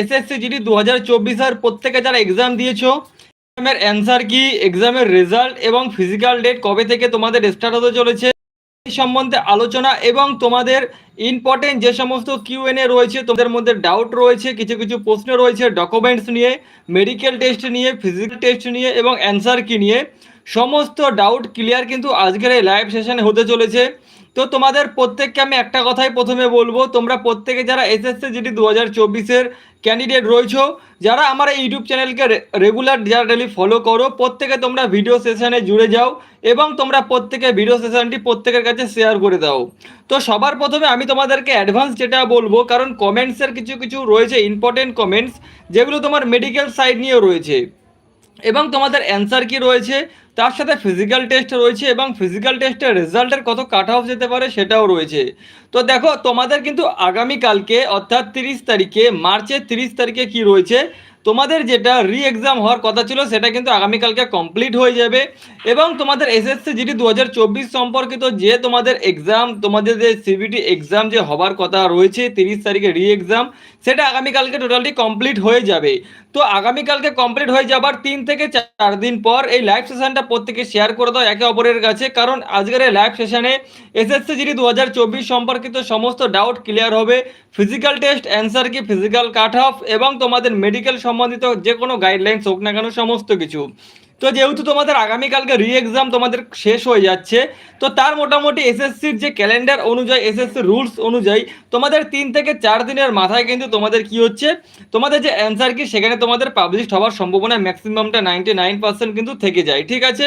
SSC GD দু হাজার চব্বিশ আর প্রত্যেকে যারা এক্সাম দিয়েছ এক্সামের অ্যান্সার কি এক্সামের রেজাল্ট এবং ফিজিক্যাল ডেট কবে থেকে তোমাদের স্টার্ট হতে চলেছে এই সম্বন্ধে আলোচনা এবং তোমাদের ইম্পর্টেন্ট যে সমস্ত কিউএনএ রয়েছে, তোমাদের মধ্যে ডাউট রয়েছে, কিছু কিছু প্রশ্ন রয়েছে ডকুমেন্টস নিয়ে মেডিকেল টেস্ট নিয়ে ফিজিক্যাল টেস্ট নিয়ে এবং অ্যান্সার কি নিয়ে, সমস্ত ডাউট ক্লিয়ার কিন্তু আজকের এই লাইভ সেশনে হতে চলেছে। তো তোমাদের প্রত্যেককে আমি একটা কথাই প্রথমে বলব, তোমরা প্রত্যেকে যারা এসএসসি জিডি দু হাজার চব্বিশের ক্যান্ডিডেট রয়েছো, যারা আমার এই ইউটিউব চ্যানেলকে রেগুলার যারা ডেলি ফলো করো, প্রত্যেকে তোমরা ভিডিও সেশনে জুড়ে যাও এবং তোমরা প্রত্যেকে ভিডিও সেশনটি প্রত্যেকের কাছে শেয়ার করে দাও। তো সবার প্রথমে আমি তোমাদেরকে অ্যাডভান্স যেটা বলব, কারণ কমেন্টসের কিছু কিছু রয়েছে ইম্পর্টেন্ট কমেন্টস যেগুলো তোমার মেডিকেল সাইড নিয়েও রয়েছে। এবং তোমাদের অ্যান্সার কি রয়েছে তার সাথে ফিজিক্যাল টেস্ট রয়েছে এবং ফিজিক্যাল টেস্টের রেজাল্টের কত কাট অফ যেতে পারে সেটাও রয়েছে। তো দেখো, তোমাদের কিন্তু আগামীকালকে অর্থাৎ তিরিশ তারিখে, মার্চের তিরিশ তারিখে কি রয়েছে? তোমাদের যেটা রি এক্সাম হওয়ার কথা ছিল, সেটা কিন্তু আগামীকালকে কমপ্লিট হয়ে যাবে। এবং তোমাদের এসএসসি জিডি দু হাজার চব্বিশ সম্পর্কিত যে তোমাদের এক্সাম তোমাদের যে সিবিটি এক্সাম যে হবার কথা রয়েছে, তিরিশ তারিখে রি এক্সাম সেটা আগামীকালকে টোটালটি কমপ্লিট হয়ে যাবে। তো আগামীকালকে কমপ্লিট হয়ে যাবার তিন থেকে চার দিন পর এই লাইভ সেশনটা প্রত্যেকে শেয়ার করে দাও একে অপরের কাছে, কারণ আজকের এই লাইভ সেশনে এসএসসি জিডি দু হাজার চব্বিশ সম্পর্কিত সমস্ত ডাউট ক্লিয়ার হবে। ফিজিক্যাল টেস্ট অ্যান্সার কি? ফিজিক্যাল কাট অফ এবং তোমাদের মেডিকেল সম্বন্ধিত যে কোনো গাইডলাইন্স হোক না কেন সমস্ত কিছু। তো যেহেতু তোমাদের আগামীকালকে রি এক্সাম তোমাদের শেষ হয়ে যাচ্ছে, তো তার মোটামুটি এসএসসির যে ক্যালেন্ডার অনুযায়ী এসএসসি রুলস অনুযায়ী তোমাদের তিন থেকে চার দিনের মাথায় কিন্তু তোমাদের কি হচ্ছে, তোমাদের যে অ্যান্সার কি সেখানে তোমাদের পাবলিশ হওয়ার সম্ভাবনা ম্যাক্সিমামটা নাইনটি নাইন পার্সেন্ট কিন্তু থেকে যায়, ঠিক আছে?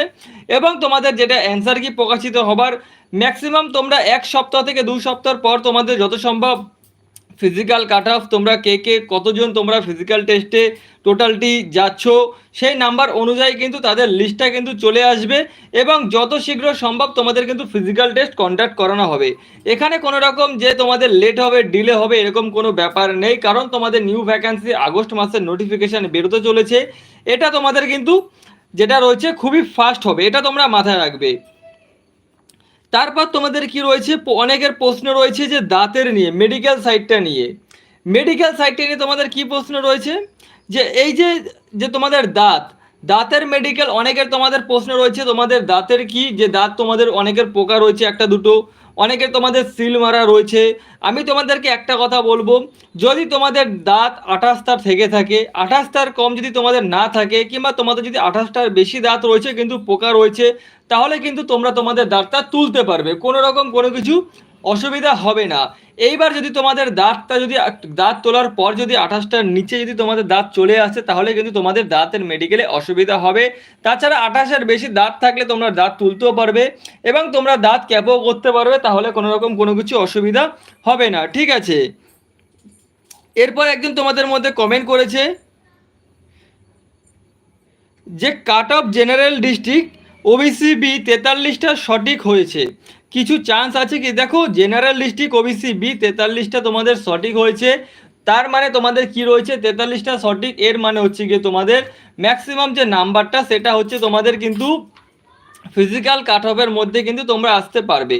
এবং তোমাদের যেটা অ্যান্সার কি প্রকাশিত হবার ম্যাক্সিমাম তোমরা এক সপ্তাহ থেকে দু সপ্তাহ পর তোমাদের যত সম্ভব ফিজিক্যাল কাট অফ তোমরা কে কে, কতজন তোমরা ফিজিক্যাল টেস্টে টোটালটি যাচ্ছ, সেই নাম্বার অনুযায়ী কিন্তু তাদের লিস্টটা কিন্তু চলে আসবে এবং যত শীঘ্র সম্ভব তোমাদের কিন্তু ফিজিক্যাল টেস্ট কন্ডাক্ট করানো হবে। এখানে কোনো রকম যে তোমাদের লেট হবে ডিলে হবে, এরকম কোনো ব্যাপার নেই, কারণ তোমাদের নিউ ভ্যাকান্সি আগস্ট মাসের নোটিফিকেশান বেরোতে চলেছে। এটা তোমাদের কিন্তু, যেটা রয়েছে, খুবই ফাস্ট হবে, এটা তোমরা মাথায় রাখবে। তারপর তোমাদের কি রয়েছে? অনেকের প্রশ্ন রয়েছে যে দাঁতের নিয়ে মেডিকেল সাইডটা নিয়ে। মেডিকেল সাইডটা নিয়ে তোমাদের কি প্রশ্ন রয়েছে? যে এই যে যে তোমাদের দাঁত, দাঁতের মেডিকেল অনেকের তোমাদের প্রশ্ন রয়েছে, তোমাদের দাঁতের কি? যে দাঁত তোমাদের অনেকের পোকা রয়েছে, একটা দুটো। অনেকের তোমাদের সিল মারা রয়েছে। আমি তোমাদেরকে একটা কথা বলব, যদি তোমাদের দাঁত আঠাশটার থেকে থাকে আঠাশটার কম যদি তোমাদের না থাকে, কিংবা তোমাদের যদি আঠাশটার বেশি দাঁত রয়েছে, কিন্তু পোকা রয়েছে তাহলে কিন্তু তোমরা তোমাদের দাঁতটা তুলতে পারবে। কোনো রকম কোনো কিছু অসুবিধা হবে না। এইবার যদি তোমাদের দাঁতটা যদি দাঁত তোলার পর যদি আঠাশটার নিচে যদি তোমাদের দাঁত চলে আসে, তাহলে কিন্তু তোমাদের দাঁতের মেডিকেলে অসুবিধা হবে। তাছাড়া আঠাশের বেশি দাঁত থাকলে তোমরা দাঁত তুলতেও পারবে এবং তোমরা দাঁত ক্যাপও করতে পারবে, তাহলে কোনো রকম কোনো কিছু অসুবিধা হবে না। ঠিক আছে? এরপর একজন তোমাদের মধ্যে কমেন্ট করেছে যে, cut off general district OBC B তেতাল্লিশটা সঠিক হয়েছে। কিছু চান্স আছে কি? দেখো জেনারেল ডিস্ট্রিক্ট ওবিসি বি তেতাল্লিশটা তোমাদের সঠিক হয়েছে। তার মানে তোমাদের কি রয়েছে? তেতাল্লিশটা সঠিক, এর মানে হচ্ছে গিয়ে তোমাদের ম্যাক্সিমাম যে নাম্বারটা, সেটা হচ্ছে তোমাদের কিন্তু ফিজিক্যাল কাট অফের মধ্যে কিন্তু তোমরা আসতে পারবে।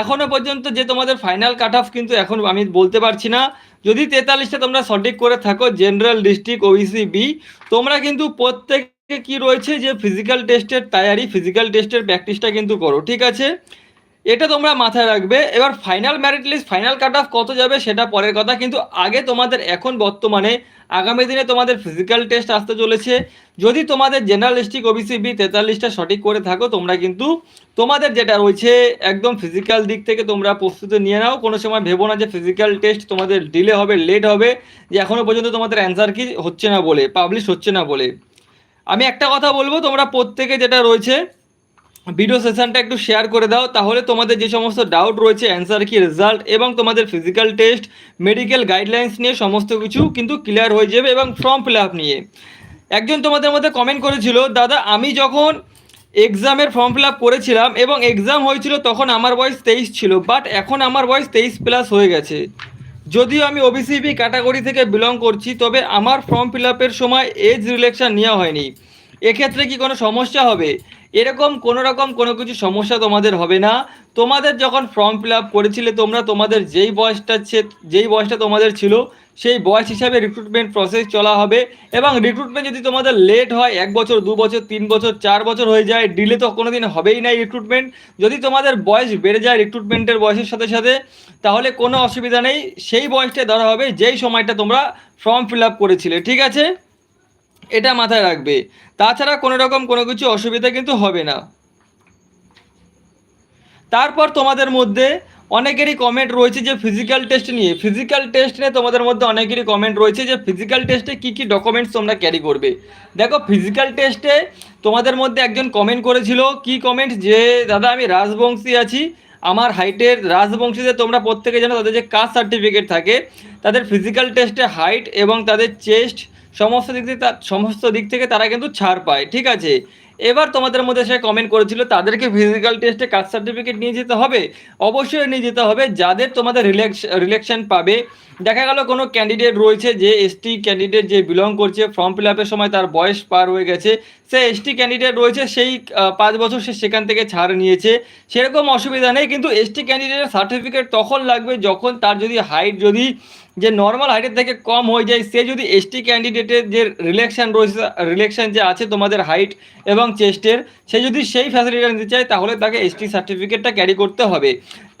এখনও পর্যন্ত যে তোমাদের ফাইনাল কাট অফ কিন্তু এখন আমি বলতে পারছি না। যদি তেতাল্লিশটা তোমরা সঠিক করে থাকো জেনারেল ডিস্ট্রিক্ট ওবিসি বি তোমরা কিন্তু প্রত্যেকে কি রয়েছে যে ফিজিক্যাল টেস্টের তৈরি ফিজিক্যাল টেস্টের প্র্যাকটিসটা কিন্তু করো, ঠিক আছে? এটা তোমরা মাথায় রাখবে। এবার final merit list final cut off কত যাবে সেটা পরের কথা, কিন্তু আগে তোমাদের এখন বর্তমানে আগামী দিনে তোমাদের ফিজিক্যাল টেস্ট আসতে চলেছে। যদি তোমাদের জেনারেল ডিস্ট্রিক্ট ওবিসি বি তেতাল্লিশটা সঠিক করে থাকো, তোমরা কিন্তু তোমাদের যেটা রয়েছে একদম ফিজিক্যাল দিক থেকে তোমরা প্রস্তুতি নিয়ে নাও। কোনো সময় ভেবো না যে ফিজিক্যাল টেস্ট তোমাদের ডিলে হবে লেট হবে, যে এখনও পর্যন্ত তোমাদের অ্যান্সার কি হচ্ছে না বলে পাবলিশ হচ্ছে না বলে। আমি একটা কথা বলব, তোমরা প্রত্যেকে যেটা রয়েছে ভিডিও সেশনটা একটু শেয়ার করে দাও, তাহলে তোমাদের যে সমস্ত ডাউট রয়েছে অ্যান্সার কি রেজাল্ট এবং তোমাদের ফিজিক্যাল টেস্ট মেডিকেল গাইডলাইন্স নিয়ে সমস্ত কিছু কিন্তু ক্লিয়ার হয়ে যাবে এবং ফর্ম ফিল আপ নিয়ে। একজন তোমাদের মধ্যে কমেন্ট করেছিল, দাদা, আমি যখন এক্সামের ফর্ম ফিল আপ করেছিলাম এবং এক্সাম হয়েছিল তখন আমার বয়স তেইশ ছিল বাট এখন আমার বয়স তেইশ প্লাস হয়ে গেছে। যদিও আমি ওবিসিবি ক্যাটাগরি থেকে বিলং করছি, তবে আমার ফর্ম ফিল সময় এজ রিলেকশন নেওয়া হয়নি। এক্ষেত্রে কি কোনো সমস্যা হবে? এরকম কোনো রকম কোনো কিছু সমস্যা তোমাদের হবে না। তোমাদের যখন ফর্ম ফিল আপ করেছিলে তোমরা, তোমাদের যেই বয়সটা যেই বয়সটা তোমাদের ছিল, সেই বয়স হিসাবে রিক্রুটমেন্ট প্রসেস চলা হবে এবং রিক্রুটমেন্ট যদি তোমাদের লেট হয়, এক বছর, দু বছর, তিন বছর, চার বছর হয়ে যায় ডিলে তো কোনো দিন হবেই না রিক্রুটমেন্ট যদি তোমাদের বয়স বেড়ে যায় রিক্রুটমেন্টের বয়সের সাথে সাথে, তাহলে কোনো অসুবিধা নেই। সেই বয়সটা ধরা হবে যেই সময়টা তোমরা ফর্ম ফিল আপ করেছিলে, ঠিক আছে? এটা মাথায় রাখবে। তাছাড়া কোনো রকম কোনো কিছু অসুবিধা কিন্তু হবে না। তারপর তোমাদের মধ্যে অনেকেরই কমেন্ট রয়েছে যে ফিজিক্যাল টেস্ট নিয়ে। ফিজিক্যাল টেস্ট নিয়ে তোমাদের মধ্যে অনেকেরই কমেন্ট রয়েছে যে ফিজিক্যাল টেস্টে কী কী ডকুমেন্টস তোমরা ক্যারি করবে। দেখো ফিজিক্যাল টেস্টে তোমাদের মধ্যে একজন কমেন্ট করেছিল, কি কমেন্ট যে, দাদা, আমি রাজবংশী আছি। আমার হাইটের রাজবংশীদের তোমরা প্রত্যেকে জানো, তাদের যে কাস্ট সার্টিফিকেট থাকে, তাদের ফিজিক্যাল টেস্টে হাইট এবং তাদের চেস্ট সমস্ত দিক থেকে সমস্ত দিক থেকে তারা কিন্তু ছাড় পায়। ঠিক আছে? এবার তোমাদের মধ্যে সে কমেন্ট করেছিল, তাদেরকে ফিজিক্যাল টেস্টে কাস্ট সার্টিফিকেট নিয়ে যেতে হবে? অবশ্যই নিয়ে যেতে হবে। যাদের তোমাদের রিলেকশন পাবে, দেখা গেল কোনো ক্যান্ডিডেট রয়েছে যে এসটি ক্যান্ডিডেট যে বিলং করছে ফর্ম ফিল আপের সময় তার বয়স পার হয়ে গেছে, সে এসটি ক্যান্ডিডেট রয়েছে, সেই পাঁচ বছর সে সেখান থেকে ছাড় নিয়েছে। সেরকম অসুবিধা নেই, কিন্তু এসটি ক্যান্ডিডেটের সার্টিফিকেট তখন লাগবে যখন তার যদি হাইট যদি যে নর্মাল হাইটের থেকে কম হয়ে যায়, সে যদি এসটি ক্যান্ডিডেটের যে রিলেকশন রয়েছে রিলেকশন যে আছে তোমাদের হাইট এবং চেস্টের সে যদি সেই ফ্যাসিলিটি নিতে চায়, তাহলে তাকে এসটি সার্টিফিকেটটা ক্যারি করতে হবে।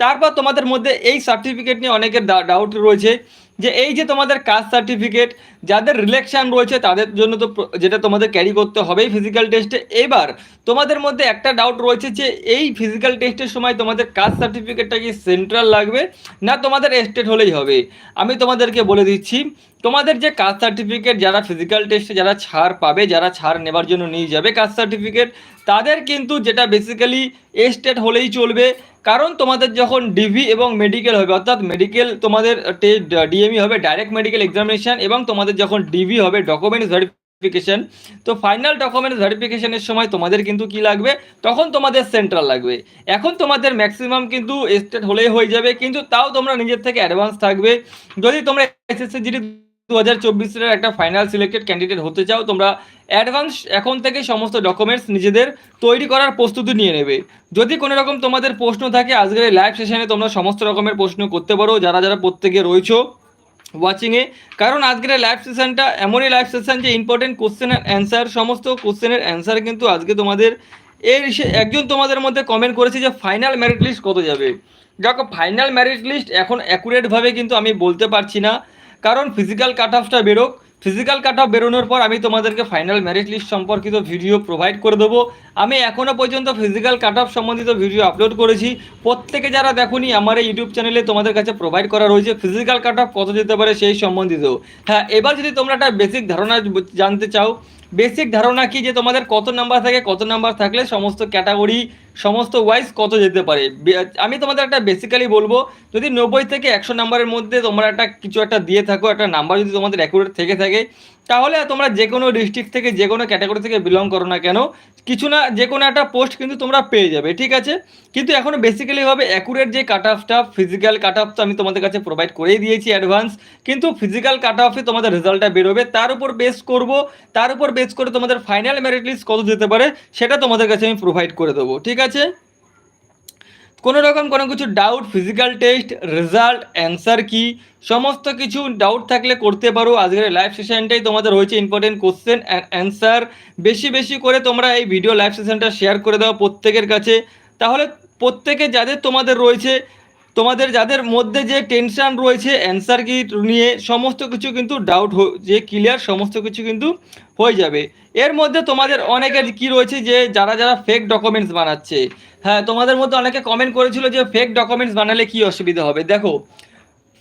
তারপর তোমাদের মধ্যে এই সার্টিফিকেট নিয়ে অনেকের ডাউট রয়েছে। যে এই যে তোমাদের কাস্ট সার্টিফিকেট যাদের রিলেকশন রয়েছে তাদের জন্য তো যেটা তোমাদের ক্যারি করতে হবেই ফিজিক্যাল টেস্টে এবার তোমাদের মধ্যে একটা ডাউট রয়েছে যে এই ফিজিক্যাল টেস্টের সময় তোমাদের কাস্ট সার্টিফিকেটটা কি সেন্ট্রাল লাগবে না তোমাদের স্টেট হলেই হবে? আমি তোমাদেরকে বলে দিচ্ছি, তোমাদের যে কাস্ট সার্টিফিকেট যারা ফিজিক্যাল টেস্টে যারা ছাড় পাবে, যারা ছাড় নেবার জন্য নিয়ে যাবে কাস্ট সার্টিফিকেট তাদের কিন্তু যেটা বেসিক্যালি স্টেট হলেই চলবে। কারণ তোমাদের যখন ডিভি এবং মেডিকেল হবে, অর্থাৎ মেডিকেল তোমাদের ডিএমই হবে ডাইরেক্ট মেডিকেল এক্সামিনেশন এবং তোমাদের যখন ডিভি হবে ডকুমেন্টস ভেরিফিকেশন তো ফাইনাল ডকুমেন্টস ভেরিফিকেশনের সময় তোমাদের কিন্তু কি লাগবে? তখন তোমাদের সেন্ট্রাল লাগবে। এখন তোমাদের ম্যাক্সিমাম কিন্তু স্টেট হলেই হয়ে যাবে, কিন্তু তাও তোমরা নিজের থেকে অ্যাডভান্স থাকবে। যদি তোমরা এসএসসি জিডি দু হাজার চব্বিশের একটা ফাইনাল সিলেক্টেড ক্যান্ডিডেট হতে চাও, তোমরা অ্যাডভান্স এখন থেকে সমস্ত ডকুমেন্টস নিজেদের তৈরি করার প্রস্তুতি নিয়ে নেবে। যদি কোনো রকম তোমাদের প্রশ্ন থাকে, আজকের এই লাইভ সেশনে তোমরা সমস্ত রকমের প্রশ্ন করতে পারো, যারা যারা প্রত্যেকে রয়েছো ওয়াচিংয়ে কারণ আজকের লাইভ সেশনটা এমনই লাইভ সেশন যে ইম্পর্টেন্ট কোশ্চেন অ্যান্সার সমস্ত কোশ্চেনের অ্যান্সার কিন্তু আজকে তোমাদের এর একজন তোমাদের মধ্যে কমেন্ট করেছে যে ফাইনাল মেরিট লিস্ট কত যাবে। দেখো ফাইনাল মেরিট লিস্ট এখন অ্যাকুরেটভাবে কিন্তু আমি বলতে পারছি না। কারণ ফিজিক্যাল কাট অফটা বেরোক। ফিজিক্যাল কাট অফ বেরোনোর পর আমি তোমাদেরকে ফাইনাল মেরিট লিস্ট সম্পর্কিত ভিডিও প্রোভাইড করে দেবো। আমি এখনও পর্যন্ত ফিজিক্যাল কাট অফ সম্বন্ধিত ভিডিও আপলোড করেছি। প্রত্যেকে যারা দেখোনি, আমার এই ইউটিউব চ্যানেলে তোমাদের কাছে প্রোভাইড করা রয়েছে। ফিজিক্যাল কাট অফ কত যেতে পারে সেই সম্বন্ধিত। হ্যাঁ এবার যদি তোমরা একটা বেসিক ধারণা জানতে চাও বেসিক ধারণা কি? যে তোমাদের কত নাম্বার থাকে, কত নাম্বার থাকলে সমস্ত ক্যাটাগরি সমস্ত ওয়াইজ কত যেতে পারে? আমি তোমাদের একটা বেসিক্যালি বলব, যদি নব্বই থেকে একশো নাম্বারের মধ্যে তোমরা একটা কিছু একটা দিয়ে থাকো, একটা নাম্বার যদি তোমাদের অ্যাকুরেট থেকে থাকে, তাহলে তোমরা যে কোনো ডিস্ট্রিক্ট থেকে, যে কোনো ক্যাটাগরি থেকে বিলং করো না কেন, কিছু না, যে কোনো একটা পোস্ট কিন্তু তোমরা পেয়ে যাবে, ঠিক আছে? কিন্তু এখনও বেসিক্যালি হবে অ্যাকুরেট যে কাট অফটা ফিজিক্যাল কাট অফ তো আমি তোমাদের কাছে প্রোভাইড করেই দিয়েছি অ্যাডভান্স কিন্তু ফিজিক্যাল কাট অফে তোমাদের রেজাল্টটা বেরোবে, তার উপর বেস করব, তার উপর বেস করে তোমাদের ফাইনাল মেরিট লিস্ট কত যেতে পারে, সেটা তোমাদের কাছে আমি প্রোভাইড করে দেবো, ঠিক আছে কোনো রকম কোনো কিছু doubt physical test result answer কি? সমস্ত কিছু ডাউট থাকলে করতে পারো। আজকের লাইভ সেশনটাই তোমাদের হয়েছে ইম্পর্টেন্ট কোশ্চেন অ্যান্ড অ্যান্সার বেশি বেশি করে তোমরা এই ভিডিও লাইভ সেশনটা শেয়ার করে দাও প্রত্যেকের কাছে। তাহলে প্রত্যেকে যাদের তোমাদের রয়েছে তোমাদের যাদের মধ্যে যে টেনশন রয়েছে অ্যান্সার কি নিয়ে সমস্ত কিছু কিন্তু ডাউট যে ক্লিয়ার সমস্ত কিছু কিন্তু হয়ে যাবে। এর মধ্যে তোমাদের অনেকের কি রয়েছে যে, যারা যারা ফেক ডকুমেন্টস বানাচ্ছে। হ্যাঁ তোমাদের মধ্যে অনেকে কমেন্ট করেছিল যে ফেক ডকুমেন্টস বানালে কি অসুবিধা হবে? দেখো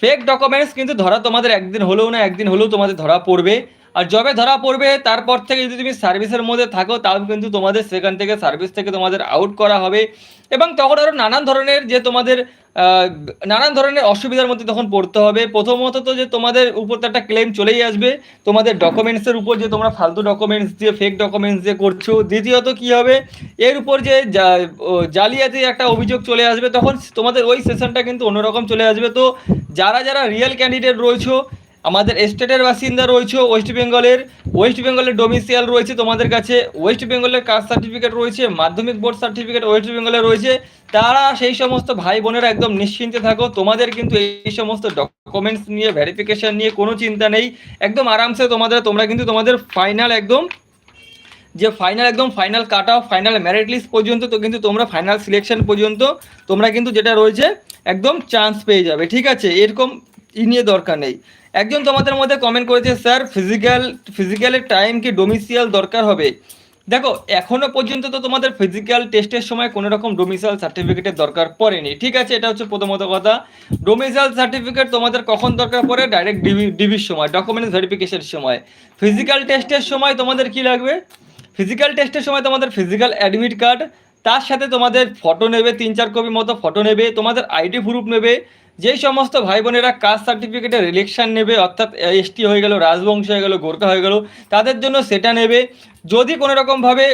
ফেক ডকুমেন্টস কিন্তু ধরা তোমাদের একদিন হলেও না, একদিন হলেও তোমাদের ধরা পড়বে। আর যবে ধরা পড়বে, তারপর থেকে যদি তুমি সার্ভিসের মধ্যে থাকো তাও কিন্তু তোমাদের সেখান থেকে সার্ভিস থেকে তোমাদের আউট করা হবে। এবং তখন আরও নানান ধরনের যে তোমাদের নানান ধরনের অসুবিধার মধ্যে তখন পড়তে হবে। প্রথমত তো যে তোমাদের উপর তো একটা ক্লেম চলেই আসবে। তোমাদের ডকুমেন্টসের উপর যে তোমরা ফালতু ডকুমেন্টস দিয়ে ফেক ডকুমেন্টস দিয়ে করছ। দ্বিতীয়ত কি হবে? এর উপর যে জালিয়াতি একটা অভিযোগ চলে আসবে। তখন তোমাদের ওই সেশনটা কিন্তু অন্যরকম চলে আসবে। তো যারা যারা রিয়েল ক্যান্ডিডেট রয়েছো আমাদের স্টেটের বাসিন্দা রয়েছে ওয়েস্ট বেঙ্গলের। ওয়েস্ট বেঙ্গলের ডোমিসিয়াল রয়েছে তোমাদের কাছে। ওয়েস্ট বেঙ্গলের কাস্ট সার্টিফিকেট রয়েছে, মাধ্যমিক বোর্ড সার্টিফিকেট ওয়েস্ট বেঙ্গলে রয়েছে। তারা সেই সমস্ত ভাই বোনেরা একদম নিশ্চিন্তে থাকো, তোমাদের কিন্তু এই সমস্ত ডকুমেন্টস নিয়ে ভেরিফিকেশন নিয়ে কোনো চিন্তা নেই। একদম আরামসে তোমাদের, তোমরা কিন্তু তোমাদের ফাইনাল একদম, যে ফাইনাল একদম final cut off final merit list পর্যন্ত তো কিন্তু তোমরা ফাইনাল সিলেকশন পর্যন্ত তোমরা কিন্তু যেটা রয়েছে, একদম চান্স পেয়ে যাবে। ঠিক আছে? এরকম ই নিয়ে দরকার নেই। একজন তোমাদের মধ্যে কমেন্ট করেছে, স্যার ফিজিক্যাল ফিজিক্যালের টাইম কি ডোমিসিয়াল দরকার হবে? দেখো, এখনও পর্যন্ত তো তোমাদের ফিজিক্যাল টেস্টের সময় কোনো রকম ডোমিসাইল সার্টিফিকেটের দরকার পড়েনি। ঠিক আছে, এটা হচ্ছে প্রথমত কথা। ডোমিসাইল সার্টিফিকেট তোমাদের কখন দরকার পড়ে? ডাইরেক্ট ডিবি ডিবির সময় ডকুমেন্টস ভেরিফিকেশনের সময়। ফিজিক্যাল টেস্টের সময় তোমাদের কি লাগবে? ফিজিক্যাল টেস্টের সময় তোমাদের ফিজিক্যাল অ্যাডমিট কার্ড তার সাথে তোমাদের ফটো নেবে, তিন চার কপি মতো ফটো নেবে, তোমাদের আইডি প্রুফ নেবে যেই সমস্ত ভাই বোনেরা কাস্ট সার্টিফিকেটের ইলেকশন নেবে, অর্থাৎ এসটি হয়ে গেল, রাজবংশ হয়ে গেল, গোর্খা হয়ে গেল, তাদের জন্য সেটা নেবে। যদি কোনো রকমভাবে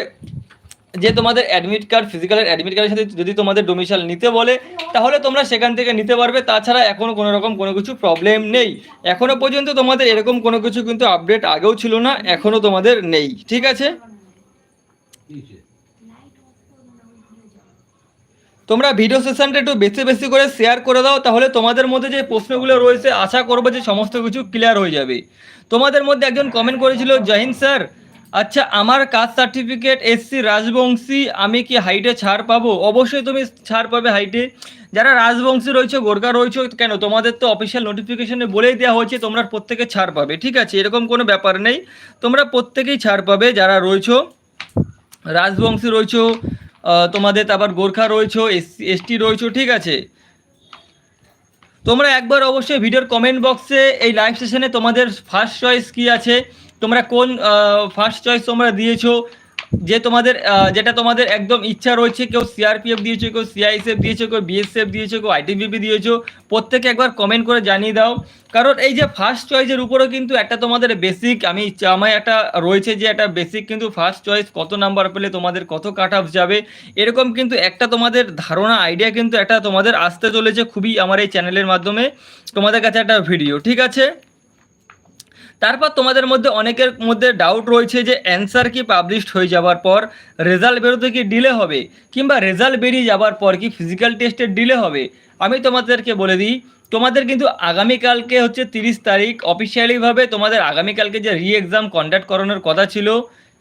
যে তোমাদের অ্যাডমিট কার্ড ফিজিক্যালের অ্যাডমিট কার্ডের সাথে যদি তোমাদের ডোমিসাইল নিতে বলে, তাহলে তোমরা সেখান থেকে নিতে পারবে। তাছাড়া এখনও কোনো রকম কোনো কিছু প্রবলেম নেই। এখনও পর্যন্ত তোমাদের এরকম কোনো কিছু কিন্তু আপডেট আগেও ছিল না এখনও তোমাদের নেই। ঠিক আছে? তোমরা ভিডিও সেশনটা একটু বেশি বেশি করে শেয়ার করে দাও, তাহলে তোমাদের মধ্যে যে প্রশ্নগুলো রয়েছে, আশা করব যে সমস্ত কিছু ক্লিয়ার হয়ে যাবে। তোমাদের মধ্যে একজন কমেন্ট করেছিল, জহিন স্যার আচ্ছা আমার কাস্ট সার্টিফিকেট এসসি রাজবংশী, আমি কি হাইটে ছাড় পাবো? অবশ্যই তুমি ছাড় পাবে হাইটে যারা রাজবংশী রয়েছে, গোর্খা রয়েছে, কেন? তোমাদের তো অফিসিয়াল নোটিফিকেশনে বলেই দেওয়া হয়েছে, তোমরা প্রত্যেকে ছাড় পাবে, ঠিক আছে? এরকম কোনো ব্যাপার নেই। তোমরা প্রত্যেকেই ছাড় পাবে, যারা রয়েছো, রাজবংশী রয়েছো তোমাদের তারপর গোর্খা রয়েছো এসটি রয়েছো, ঠিক আছে? তোমরা একবার অবশ্যই ভিডিওর কমেন্ট বক্সে এই লাইভ সেশনে তোমাদের ফার্স্ট চয়েস কি আছে? তোমরা কোন ফার্স্ট চয়েস তোমরা দিয়েছ? যে তোমাদের যেটা তোমাদের একদম ইচ্ছা রয়েছে, কেউ সিআরপিএফ দিয়েছ, কেউ সিআইএসএফ দিয়েছ, কেউ বিএসএফ দিয়েছ, কেউ আইটিবিপি দিয়েছ, প্রত্যেকে একবার কমেন্ট করে জানিয়ে দাও। কারণ এই যে ফার্স্ট চয়েসের উপরেও কিন্তু একটা তোমাদের বেসিক আমি আমার একটা রয়েছে যে একটা বেসিক কিন্তু ফার্স্ট চয়েস কত নাম্বার পেলে তোমাদের, কত কাট অফ যাবে, এরকম কিন্তু একটা তোমাদের ধারণা আইডিয়া কিন্তু একটা তোমাদের আসতে চলেছে খুবই আমার এই চ্যানেলের মাধ্যমে। তোমাদের কাছে একটা ভিডিও ঠিক আছে? তারপর তোমাদের মধ্যে অনেকের মধ্যে ডাউট রয়েছে যে অ্যান্সার কি পাবলিশড হয়ে যাওয়ার পর রেজাল্ট বেরোতে কি ডিলে হবে কিংবা রেজাল্ট বেরিয়ে যাওয়ার পর কি ফিজিক্যাল টেস্টের ডিলে হবে? আমি তোমাদেরকে বলে দিই, তোমাদের কিন্তু আগামীকালকে হচ্ছে তিরিশ তারিখ অফিসিয়ালিভাবে তোমাদের আগামীকালকে যে রি এক্সাম কন্ডাক্ট করানোর কথা ছিল,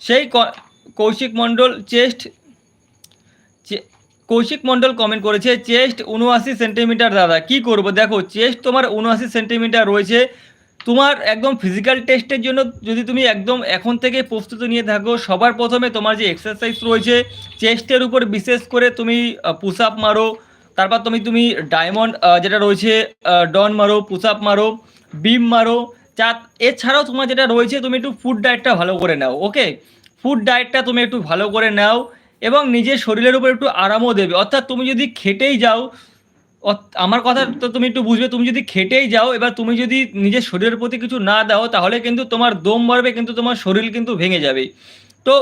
সেই কৌশিক মণ্ডল চেস্ট কৌশিক মণ্ডল কমেন্ট করেছে চেস্ট উনআশি সেন্টিমিটার দাদা, কি করব? দেখো চেস্ট তোমার উনআশি সেন্টিমিটার রয়েছে তোমার একদম ফিজিক্যাল টেস্টের জন্য যদি তুমি একদম এখন থেকে প্রস্তুতি নিয়ে থাকো, সবার প্রথমে তোমার যে এক্সারসাইজ রয়েছে চেস্টের উপর বিশেষ করে তুমি পুশ আপ মারো, তারপর তুমি তুমি ডায়মন্ড যেটা রয়েছে ডন মারো পুশ আপ মারো বিম মারো চা এছাড়াও তোমার যেটা রয়েছে, তুমি একটু ফুড ডায়েটটা ভালো করে নাও ওকে ফুড ডায়েটটা তুমি একটু ভালো করে নাও এবং নিজের শরীরের উপর একটু আরামও দেবে। অর্থাৎ তুমি যদি খেটেই যাও আমার কথা তো তুমি একটু বুঝবে, তুমি যদি খেটেই যাও, এবার তুমি যদি নিজের শরীরের প্রতি কিছু না দাও, তাহলে কিন্তু তোমার দম বাড়বে কিন্তু তোমার শরীর কিন্তু ভেঙে যাবে তো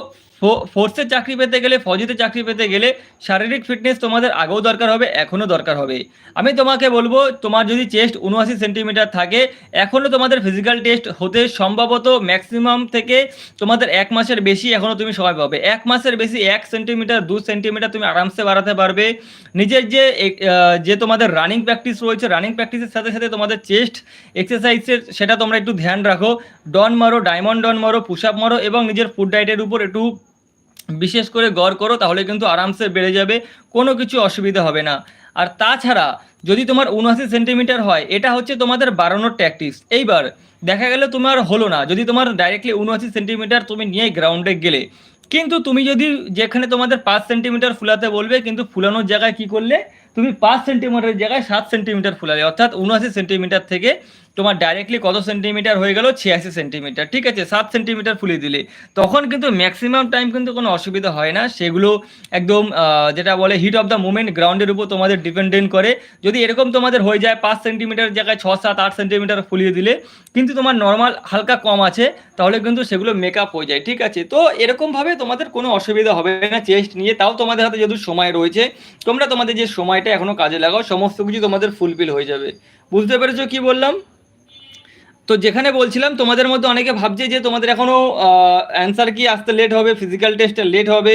ফোর্সের চাকরি পেতে গেলে, ফৌজিতে চাকরি পেতে গেলে শারীরিক ফিটনেস তোমাদের আগেও দরকার হবে, এখনও দরকার হবে। আমি তোমাকে বলব, তোমার যদি চেস্ট উনআশি সেন্টিমিটার থাকে, এখনও তোমাদের ফিজিক্যাল টেস্ট হতে সম্ভবত ম্যাক্সিমাম থেকে তোমাদের এক মাসের বেশি এখনও তুমি সময় পাবে। এক মাসের বেশি এক সেন্টিমিটার দু সেন্টিমিটার তুমি আরামসে বাড়াতে পারবে। নিজের যে যে তোমাদের রানিং প্র্যাকটিস রয়েছে রানিং প্র্যাকটিসের সাথে সাথে তোমাদের চেস্ট এক্সারসাইজের সেটা তোমরা একটু ধ্যান রাখো। ডন মারো ডায়মন্ড ডন মারো পুশ আপ মারো এবং নিজের ফুড ডায়েটের উপর একটু বিশেষ করে গড় করো, তাহলে কিন্তু আরামসে বেড়ে যাবে, কোনো কিছু অসুবিধা হবে না। আর তাছাড়া, যদি তোমার উনআশি সেন্টিমিটার হয়, এটা হচ্ছে তোমাদের বাড়ানোর ট্যাকটিক্স এইবার, দেখা গেলে তোমার হলো না, যদি তোমার ডাইরেক্টলি উনআশি সেন্টিমিটার তুমি নিয়ে গ্রাউন্ডে গেলে, কিন্তু তুমি যদি যেখানে তোমাদের পাঁচ সেন্টিমিটার ফুলাতে বলবে, কিন্তু ফুলানোর জায়গায় কি করলে? তুমি পাঁচ সেন্টিমিটারের জায়গায় সাত সেন্টিমিটার ফুলালে, অর্থাৎ উনআশি সেন্টিমিটার থেকে তোমার ডাইরেক্টলি কত সেন্টিমিটার হয়ে গেল? ছিয়াশি সেন্টিমিটার ঠিক আছে? সাত সেন্টিমিটার ফুলিয়ে দিলে। তখন কিন্তু ম্যাক্সিমাম টাইম কিন্তু কোনো অসুবিধা হয় না। সেগুলো একদম যেটা বলে হিট অফ দ্য মুভমেন্ট গ্রাউন্ডের উপর তোমাদের ডিপেন্ডেন্ট করে। যদি এরকম তোমাদের হয়ে যায়, পাঁচ সেন্টিমিটার জায়গায় ছ সাত, আট সেন্টিমিটার ফুলিয়ে দিলে, কিন্তু তোমার নর্মাল হালকা কম আছে, তাহলে কিন্তু সেগুলো মেকআপ হয়ে যায়, ঠিক আছে? তো এরকমভাবে তোমাদের কোনো অসুবিধা হবে না চেস্ট নিয়ে। তাও তোমাদের হাতে যেহেতু সময় রয়েছে, তোমরা তোমাদের যে সময়টা এখনও কাজে লাগাও, সমস্ত কিছু তোমাদের ফুলফিল হয়ে যাবে। বুঝতে পেরেছ কি বললাম? তো যেখানে বলছিলাম, তোমাদের মধ্যে অনেকে ভাবছে যে তোমাদের এখনও অ্যান্সার কি আসতে লেট হবে ফিজিক্যাল টেস্টে লেট হবে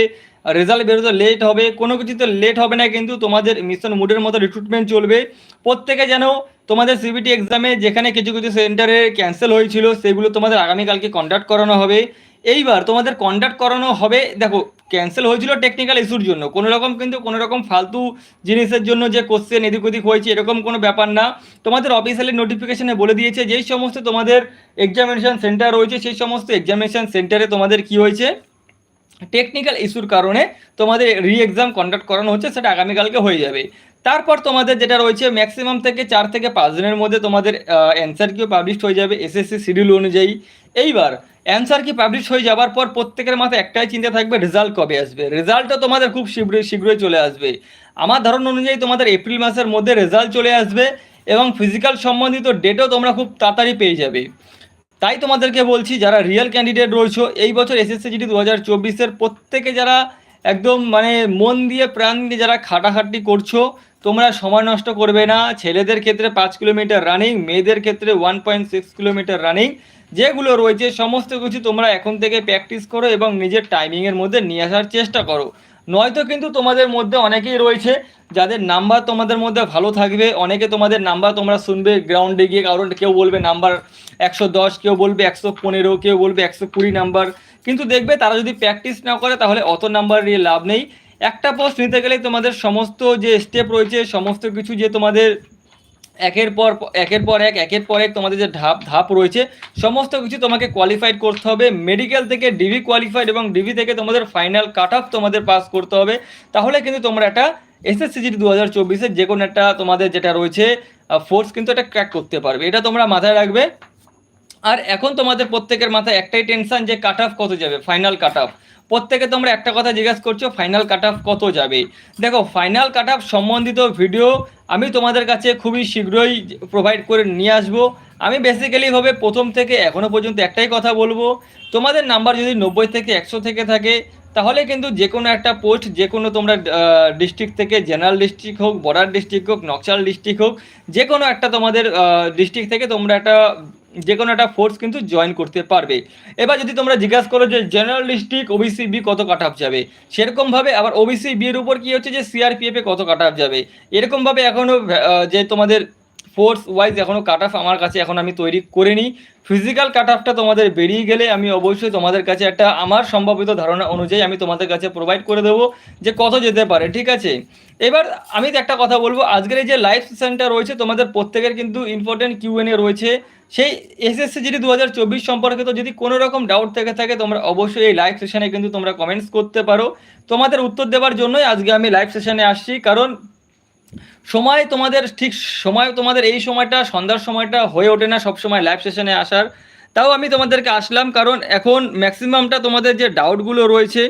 রেজাল্ট বেরোতে লেট হবে, কোনো কিছুতে লেট হবে না, কিন্তু তোমাদের মিশন মুডের মতো রিক্রুটমেন্ট চলবে। প্রত্যেকে যেন তোমাদের সিবিটি এক্সামে যেখানে কিছু কিছু সেন্টারে ক্যান্সেল হয়েছিল, সেগুলো তোমাদের আগামীকালকে কন্ডাক্ট করানো হবে। এইবার তোমাদের কন্ডাক্ট করানো হবে, দেখো ক্যান্সেল হয়েছিল টেকনিক্যাল ইস্যুর জন্য। কোনো রকম কিন্তু কোনো রকম ফালতু জিনিসের জন্য যে কোশ্চেন এদিক ওদিক হয়েছে, এরকম কোনো ব্যাপার না। তোমাদের অফিসিয়ালি নোটিফিকেশনে বলে দিয়েছে যেই সমস্ত তোমাদের এক্সামিনেশন সেন্টার রয়েছে, সেই সমস্ত এক্সামিনেশন সেন্টারে তোমাদের কি হয়েছে? টেকনিক্যাল ইস্যুর কারণে তোমাদের রি এক্সাম কন্ডাক্ট করানো হচ্ছে, সেটা আগামীকালকে হয়ে যাবে। তারপর তোমাদের যেটা রয়েছে ম্যাক্সিমাম থেকে চার থেকে পাঁচ দিনের মধ্যে তোমাদের অ্যান্সার কিউ পাবলিশ হয়ে যাবে এসএসসি শিডিউল অনুযায়ী। এইবার অ্যান্সার কি পাবলিশ হয়ে যাওয়ার পর প্রত্যেকের মাথায় একটাই চিন্তা থাকবে রেজাল্ট কবে আসবে? রেজাল্টও তোমাদের খুব শীঘ্রই শীঘ্রই চলে আসবে। আমার ধারণা অনুযায়ী তোমাদের এপ্রিল মাসের মধ্যে রেজাল্ট চলে আসবে এবং ফিজিক্যাল সম্বন্ধিত ডেটও তোমরা খুব তাড়াতাড়ি পেয়ে যাবে। তাই তোমাদেরকে বলছি, যারা রিয়েল ক্যান্ডিডেট রয়েছে, এই বছর এসএসসি জিডি দু হাজার চব্বিশের প্রত্যেকে যারা একদম মানে মন দিয়ে, প্রাণ দিয়ে যারা খাটাখাটি করছ তোমরা সময় নষ্ট করবে না। ছেলেদের ক্ষেত্রে পাঁচ কিলোমিটার রানিং মেয়েদের ক্ষেত্রে one point six kilometre running যেগুলো রয়েছে, সমস্ত কিছু তোমরা এখন থেকে প্র্যাকটিস করো এবং নিজের টাইমিংয়ের মধ্যে নিয়ে আসার চেষ্টা করো। নয়তো কিন্তু তোমাদের মধ্যে অনেকেই রয়েছে, যাদের নাম্বার তোমাদের মধ্যে ভালো থাকবে। অনেকে তোমাদের নাম্বার তোমরা শুনবে গ্রাউন্ডে গিয়ে, কারণ কেউ বলবে নাম্বার একশো দশ, কেউ বলবে একশো পনেরো, কেউ বলবে একশো কুড়ি নাম্বার কিন্তু দেখবে তারা যদি প্র্যাকটিস না করে, তাহলে অত নাম্বার নিয়ে লাভ নেই। একটা পোস্ট নিতে গেলে তোমাদের সমস্ত যে স্টেপ রয়েছে, সমস্ত কিছু যে তোমাদের একের পর একের পর এক, একের পর এক তোমাদের যে ধাপ ধাপ রয়েছে, সমস্ত কিছু তোমাকে কোয়ালিফাইড করতে হবে। মেডিকেল থেকে ডিভি কোয়ালিফাইড এবং ডিভি থেকে তোমাদের ফাইনাল কাট অফ তোমাদের পাস করতে হবে। তাহলে কিন্তু তোমরা একটা এসএসসিজি দু হাজার চব্বিশের যে কোনো একটা তোমাদের যেটা রয়েছে ফোর্স কিন্তু এটা ক্র্যাক করতে পারবে। এটা তোমরা মাথায় রাখবে। আর এখন তোমাদের প্রত্যেকের মাথায় একটাই টেনশন যে কাট অফ কত যাবে ফাইনাল কাট অফ প্রত্যেকে তোমরা একটা কথা জিজ্ঞাসা করছ ফাইনাল কাট কত যাবে? দেখো ফাইনাল কাট সম্বন্ধিত ভিডিও আমি তোমাদের কাছে খুবই শীঘ্রই প্রোভাইড করে নিয়ে আসব। আমি বেসিক্যালিভাবে প্রথম থেকে এখনও পর্যন্ত একটাই কথা বলব। তোমাদের নাম্বার যদি নব্বই থেকে একশো থেকে থাকে, তাহলে কিন্তু যে কোনো একটা পোস্ট যে কোনো তোমরা ডিস্ট্রিক্ট থেকে জেনারেল ডিস্ট্রিক্ট হোক বর্ডার ডিস্ট্রিক্ট হোক, নকশাল ডিস্ট্রিক্ট হোক যে কোনো একটা তোমাদের ডিস্ট্রিক্ট থেকে তোমরা একটা যে কোনো একটা ফোর্স কিন্তু জয়েন করতে পারবে। এবার যদি তোমরা জিজ্ঞাসা করো যে জেনারেল ডিস্ট্রিক্ট ওবিসি বি কত কাট যাবে? সেরকমভাবে আবার ওবিসি বি এর উপর কী হচ্ছে যে সিআরপিএফ কত কাট যাবে? এরকমভাবে এখনও যে তোমাদের ফোর্স ওয়াইজ এখনও কাট অফ আমার কাছে এখন আমি তৈরি করিনি। ফিজিক্যাল কাট অফটা তোমাদের বেরিয়ে গেলে আমি অবশ্যই তোমাদের কাছে একটা আমার সম্ভাবিত ধারণা অনুযায়ী আমি তোমাদের কাছে প্রোভাইড করে দেবো যে কত যেতে পারে, ঠিক আছে? এবার আমি একটা কথা বলব, আজকের এই যে লাইভ সেশনটা রয়েছে, তোমাদের প্রত্যেকের কিন্তু ইম্পর্টেন্ট কিউএনএ রয়েছে। সেই এসএসসি জিডি দু হাজার চব্বিশ সম্পর্কে তো যদি কোনো রকম ডাউট থেকে থাকে, তোমরা অবশ্যই এই লাইভ সেশনে কিন্তু তোমরা কমেন্টস করতে পারো। তোমাদের উত্তর দেওয়ার জন্যই আজকে আমি লাইভ সেশনে আসছি, কারণ সময় তোমাদের, ঠিক সময় তোমাদের এই সময়টা, সন্ধ্যার সময়টা হয়ে ওঠে না সবসময় লাইভ সেশনে আসার। তাও আমি তোমাদেরকে আসলাম কারণ এখন ম্যাক্সিমামটা তোমাদের যে ডাউটগুলো রয়েছে,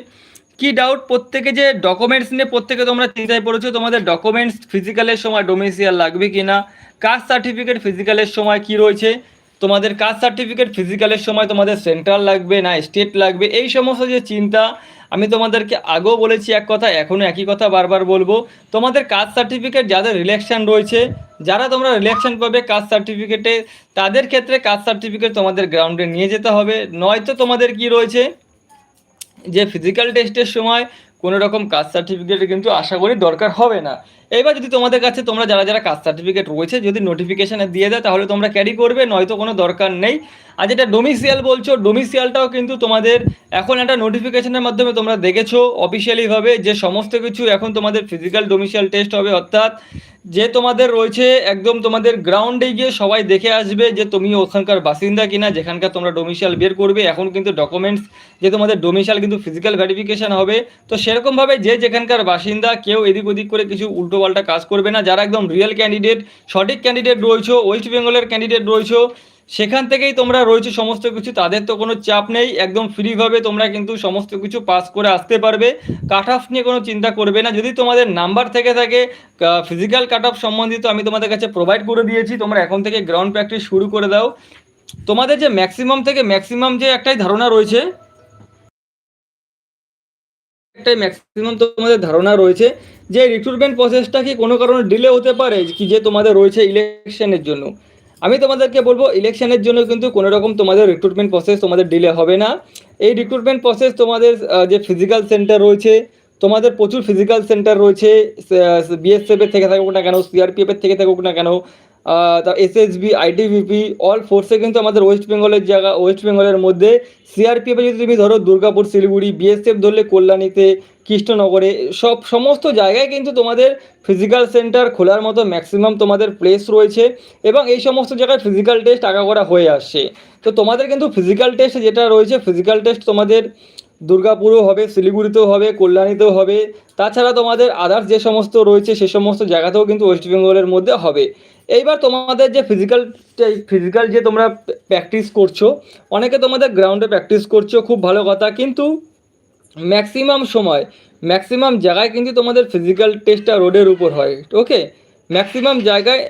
কি ডাউট প্রত্যেকে যে ডকুমেন্টস নিয়ে প্রত্যেকে তোমরা চিন্তায় পড়েছো, তোমাদের ডকুমেন্টস ফিজিক্যালের সময় ডোমেসিয়াল লাগবে কি না কাস্ট সার্টিফিকেট ফিজিক্যালের সময় কি রয়েছে তোমাদের কাস্ট সার্টিফিকেট ফিজিক্যালের সময় তোমাদের সেন্ট্রাল লাগবে না স্টেট লাগবে, এই সমস্ত যে চিন্তা আমি তোমাদেরকে আগেও বলেছি এক কথা এখনও একই কথা বারবার বলব। তোমাদের কাস্ট সার্টিফিকেট যাদের রিলেকশন রয়েছে, যারা তোমরা রিলেকশন পাবে কাস্ট সার্টিফিকেটে তাদের ক্ষেত্রে কাস্ট সার্টিফিকেট তোমাদের গ্রাউন্ডে নিয়ে যেতে হবে। নয়তো তোমাদের কি রয়েছে? যে ফিজিক্যাল টেস্টের সময় কোনো রকম কাস্ট সার্টিফিকেট কিন্তু আশা করি দরকার হবে না। এবার যদি তোমাদের কাছে তোমরা যারা যারা কাস্ট সার্টিফিকেট রয়েছে, যদি নোটিফিকেশানে দিয়ে দেয় তাহলে তোমরা ক্যারি করবে, নয়তো কোনো দরকার নেই। আর যেটা ডোমিসিয়াল বলছো ডোমিসিয়ালটাও কিন্তু তোমাদের এখন একটা নোটিফিকেশনের মাধ্যমে তোমরা দেখেছ। অফিসিয়ালিভাবে যে সমস্ত কিছু এখন তোমাদের ফিজিক্যাল ডোমিসিয়াল টেস্ট হবে, অর্থাৎ যে তোমাদের রয়েছে, একদম তোমাদের গ্রাউন্ডে গিয়ে সবাই দেখে আসবে যে তুমি ওখানকার বাসিন্দা কিনা, যেখানকার তোমরা ডোমিসিয়াল বের করবে। এখন কিন্তু ডকুমেন্টস যে তোমাদের ডোমিসিয়াল কিন্তু ফিজিক্যাল ভেরিফিকেশান হবে। তো সেরকমভাবে যে যেখানকার বাসিন্দা, কেউ এদিক ওদিক করে কিছু উল্টোপাল্টা কাজ করবে না। যারা একদম রিয়েল ক্যান্ডিডেট সঠিক ক্যান্ডিডেট রয়েছে ওয়েস্ট বেঙ্গলের ক্যান্ডিডেট রয়েছে, সেখান থেকেই তোমরা রয়েছে সমস্ত কিছু। তাদের তো কোনো চাপ নেই, একদম ফ্রিভাবে তোমরা কিন্তু সমস্ত কিছু পাস করে আসতে পারবে। কাট অফ নিয়ে কোনো চিন্তা করবে না। যদি তোমাদের নাম্বার থেকে থাকে ফিজিক্যাল কাট অফ সম্বন্ধিত আমি তোমাদের কাছে প্রোভাইড করে দিয়েছি। তোমরা এখন থেকে গ্রাউন্ড প্র্যাকটিস শুরু করে দাও। তোমাদের যে ম্যাক্সিমাম থেকে ম্যাক্সিমাম যে একটাই ধারণা রয়েছে একটাই ম্যাক্সিমাম তোমাদের ধারণা রয়েছে যে রিক্রুটমেন্ট প্রসেসটা কি কোনো কারণে ডিলে হতে পারে কি যে তোমাদের রয়েছে ইলেকশনের জন্য। আমি তোমাদেরকে বলব ইলেকশনের জন্য কিন্তু কোনো রকম তোমাদের রিক্রুটমেন্ট প্রসেস তোমাদের ডিলে হবে না। এই রিক্রুটমেন্ট প্রসেস তোমাদের যে ফিজিক্যাল সেন্টার রয়েছে, তোমাদের প্রচুর ফিজিক্যাল সেন্টার রয়েছে বিএসএফ এর থেকে থাকুক না কেন সিআরপিএফ এর থেকে থাকুক না কেন এসএসবি আইটিভিপি অল ফোর্সে কিন্তু আমাদের ওয়েস্ট বেঙ্গলের জায়গা ওয়েস্ট বেঙ্গলের মধ্যে। সিআরপিএফ যদি তুমি ধরো দুর্গাপুর, শিলিগুড়ি বিএসএফ ধরলে কল্যাণীতে, কৃষ্ণনগরে, সব সমস্ত জায়গায় কিন্তু তোমাদের ফিজিক্যাল সেন্টার খোলার মতো ম্যাক্সিমাম তোমাদের প্লেস রয়েছে এবং এই সমস্ত জায়গায় ফিজিক্যাল টেস্ট আগা করা হয়ে আসছে। তো তোমাদের কিন্তু ফিজিক্যাল টেস্ট যেটা রয়েছে ফিজিক্যাল টেস্ট তোমাদের দুর্গাপুরও হবে, শিলিগুড়িতেও হবে, কল্যাণীতেও হবে। তাছাড়া তোমাদের আদার্স যে সমস্ত রয়েছে, সে সমস্ত জায়গাতেও কিন্তু ওয়েস্ট বেঙ্গলের মধ্যে হবে। এইবার তোমাদের যে ফিজিক্যাল ফিজিক্যাল যে তোমরা প্র্যাকটিস করছ, অনেকে তোমাদের গ্রাউন্ডে প্র্যাকটিস করছ, খুব ভালো কথা। কিন্তু ম্যাক্সিমাম সময় ম্যাক্সিমাম জায়গায় কিন্তু তোমাদের ফিজিক্যাল টেস্টটা রোডের উপর হয় ওকে ম্যাক্সিমাম জায়গায়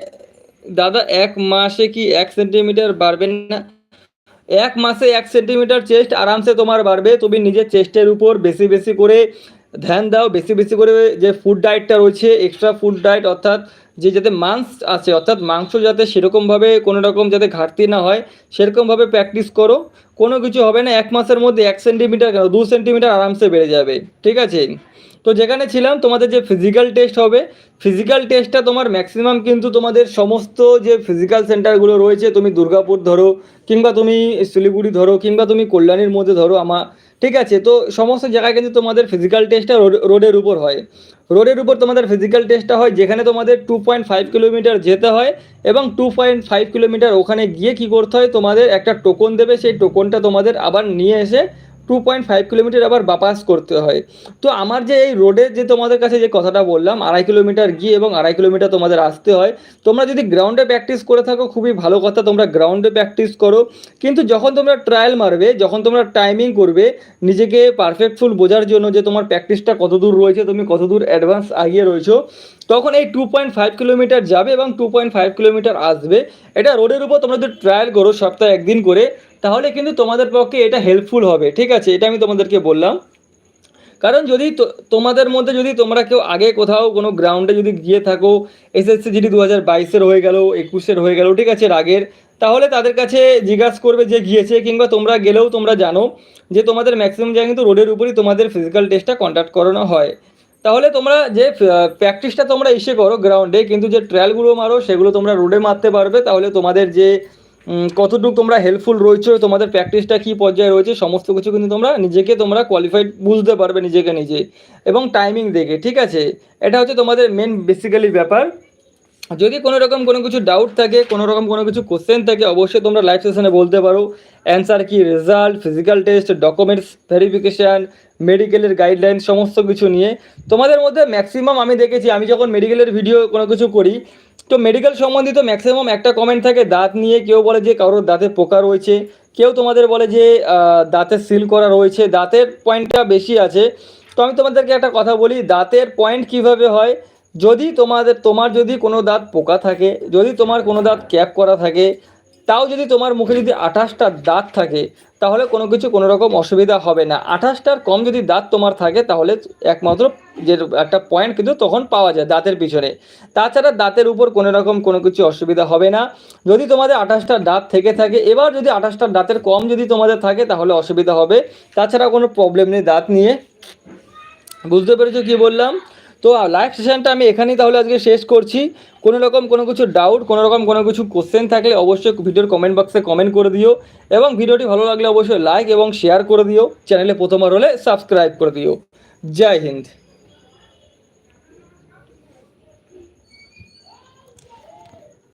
দাদা এক মাসে কি এক সেন্টিমিটার বাড়বেন না? এক মাসে এক সেন্টিমিটার চেস্ট আরামসে তোমার বাড়বে। তুমি নিজের চেস্টের উপর বেশি বেশি করে ধ্যান দাও, বেশি বেশি করে যে ফুড ডায়েটটা রয়েছে এক্সট্রা ফুড ডায়েট অর্থাৎ যে যাতে মাংস আছে, অর্থাৎ মাংস যাতে সেরকমভাবে কোনো রকম যাতে ঘাটতি না হয়, সেরকমভাবে প্র্যাকটিস করো। কোনো কিছু হবে না, এক মাসের মধ্যে এক সেন্টিমিটার কেন? দু সেন্টিমিটার আরামসে বেড়ে যাবে। ঠিক আছে? তো যেখানে ছিলাম, তোমাদের যে ফিজিক্যাল টেস্ট হবে ফিজিক্যাল টেস্টটা তোমার ম্যাক্সিমাম কিন্তু তোমাদের সমস্ত যে ফিজিক্যাল সেন্টারগুলো রয়েছে, তুমি দুর্গাপুর ধরো, কিংবা তুমি শিলিগুড়ি ধরো, কিংবা তুমি কল্যাণীর মধ্যে ধরো আমার, ঠিক আছে? তো সমস্ত জায়গায় কিন্তু তোমাদের ফিজিক্যাল টেস্টটা রোডের উপর হয়। রোডের উপর তোমাদের ফিজিক্যাল টেস্টটা হয়, যেখানে তোমাদের টু পয়েন্ট ফাইভ কিলোমিটার যেতে হয়, এবং টু পয়েন্ট ফাইভ কিলোমিটার ওখানে গিয়ে কী করতে হয়, তোমাদের একটা টোকন দেবে, সেই টোকনটা তোমাদের আবার নিয়ে এসে টু পয়েন্ট ফাইভ কিলোমিটার আবার বাপাস করতে হয়। তো আমার যে এই রোডে যে তোমাদের কাছে যে কথাটা বললাম, আড়াই কিলোমিটার গিয়ে এবং আড়াই কিলোমিটার তোমাদের আসতে হয়, তোমরা যদি গ্রাউন্ডে প্র্যাকটিস করে থাকো, খুবই ভালো কথা, তোমরা গ্রাউন্ডে প্র্যাকটিস করো। কিন্তু যখন তোমরা ট্রায়াল মারবে, যখন তোমরা টাইমিং করবে, নিজেকে পারফেক্টফুল বোঝার জন্য যে তোমার প্র্যাকটিসটা কত দূর রয়েছে, তুমি কত দূর অ্যাডভান্স আগিয়ে রয়েছো, তখন এই টু পয়েন্ট ফাইভ কিলোমিটার যাবে এবং টু পয়েন্ট ফাইভ কিলোমিটার আসবে। এটা রোডের উপর তোমরা যদি ট্রায়াল করো সপ্তাহে একদিন করে তাহলে কিন্তু তোমাদের পক্ষে এটা হেল্পফুল হবে, ঠিক আছে? এটা আমি তোমাদেরকে বললাম। কারণ যদি তোমাদের মধ্যে যদি তোমরা কেউ আগে কোথাও কোনো গ্রাউন্ডে যদি গিয়ে থাকো এসএসসি জিডি দু হাজার বাইশের হয়ে গেল, একুশের হয়ে গেল, ঠিক আছে আগের তাহলে তাদের কাছে জিজ্ঞাসা করবে যে গিয়েছে, কিংবা তোমরা গেলেও তোমরা জানো যে তোমাদের ম্যাক্সিমাম জায়গায় কিন্তু রোডের উপরই তোমাদের ফিজিক্যাল টেস্টটা কন্ডাক্ট করানো হয়। তাহলে তোমরা যে প্র্যাকটিসটা তোমরা এসে করো গ্রাউন্ডে কিন্তু যে ট্রায়ালগুলো মারো, সেগুলো তোমরা রোডে মারতে পারবে, তাহলে তোমাদের যে কতটুকু তোমরা হেল্পফুল রয়েছে, তোমাদের প্র্যাকটিসটা কী পর্যায়ে রয়েছে, সমস্ত কিছু কিন্তু তোমরা নিজেকে তোমরা কোয়ালিফাইড বুঝতে পারবে নিজেকে নিজে এবং টাইমিং দেখে, ঠিক আছে? এটা হচ্ছে তোমাদের মেন বেসিক্যালি ব্যাপার। যদি কোনো রকম কোনো কিছু ডাউট থাকে, কোনো রকম কোনো কিছু কোশ্চেন থাকে, অবশ্যই তোমরা লাইভ সেশনে বলতে পারো। অ্যান্সার কি? Result physical test documents verification মেডিকেলের গাইডলাইন সমস্ত কিছু নিয়ে। তোমাদের মধ্যে ম্যাক্সিমাম আমি দেখেছি, আমি যখন মেডিকেলের ভিডিও কোনো কিছু করি তো মেডিকেল সম্বন্ধিত ম্যাক্সিমাম একটা কমেন্ট থাকে, দাঁত নিয়ে কেউ বলে যে কারোর দাঁতে পোকা রয়েছে, কেউ তোমাদের বলে যে দাঁতে সিল করা রয়েছে, দাঁতের পয়েন্টটা বেশি আছে। তো আমি তোমাদেরকে একটা কথা বলি, দাঁতের পয়েন্ট কীভাবে হয়? যদি তোমাদের, তোমার যদি কোনো দাঁত পোকা থাকে, যদি তোমার কোনো দাঁত ক্যাপ করা থাকে, তাও যদি তোমার মুখে যদি আঠাশটা দাঁত থাকে তাহলে কোনো কিছু কোনো রকম অসুবিধা হবে না। আঠাশটার কম যদি দাঁত তোমার থাকে, তাহলে একমাত্র যে একটা পয়েন্ট কিন্তু তখন পাওয়া যায় দাঁতের পিছনে। তাছাড়া দাঁতের উপর কোনো রকম কোনো কিছু অসুবিধা হবে না। যদি তোমাদের আঠাশটা দাঁত থেকে থাকে, এবার যদি আঠাশটা দাঁতের কম যদি তোমাদের থাকে, তাহলে অসুবিধা হবে। তাছাড়া কোনো প্রবলেম নেই দাঁত নিয়ে। বুঝতে পেরেছ কি বললাম? তো লাইভ সেশনটা আমি এখানেই তাহলে আজকে শেষ করছি। কোনো রকম কোনো কিছু ডাউট কোনো রকম কোনো কিছু কোশ্চেন থাকলে অবশ্যই ভিডিওর কমেন্ট বক্সে কমেন্ট করে দিও। এবং ভিডিওটি ভালো লাগলে অবশ্যই লাইক এবং শেয়ার করে দিও। চ্যানেলে প্রথমবার হলে সাবস্ক্রাইব করে দিও। জয় হিন্দ।